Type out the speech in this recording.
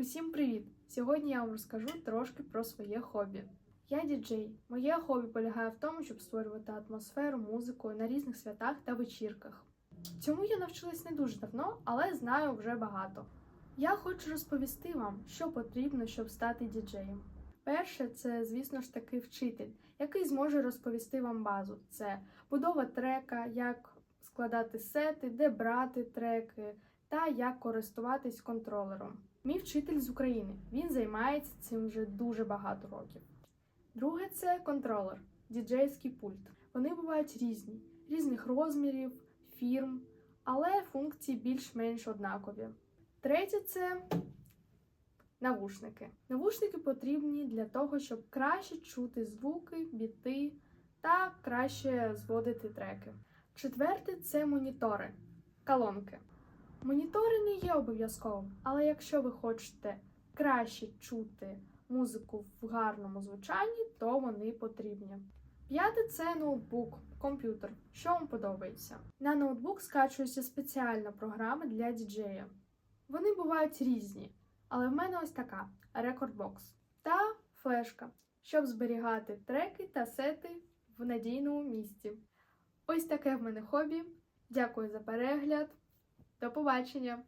Усім привіт! Сьогодні я вам розкажу трошки про своє хобі. Я діджей. Моє хобі полягає в тому, щоб створювати атмосферу музикою на різних святах та вечірках. Цьому я навчилась не дуже давно, але знаю вже багато. Я хочу розповісти вам, що потрібно, щоб стати діджеєм. Перше, це, звісно ж таки, вчитель, який зможе розповісти вам базу. Це будова трека, як складати сети, де брати треки та як користуватись контролером. Мій вчитель з України. Він займається цим вже дуже багато років. Друге це контролер, діджейський пульт. Вони бувають різні, різних розмірів, фірм, але функції більш-менш однакові. Третє це навушники. Навушники потрібні для того, щоб краще чути звуки, біти та краще зводити треки. Четверте це монітори, колонки. Монітори не є обов'язковим, але якщо ви хочете краще чути музику в гарному звучанні, то вони потрібні. П'яте це ноутбук, комп'ютер. Що вам подобається? На ноутбук скачується спеціальна програма для діджея. Вони бувають різні, але в мене ось така Recordbox та флешка, щоб зберігати треки та сети в надійному місці. Ось таке в мене хобі. Дякую за перегляд. До побачення!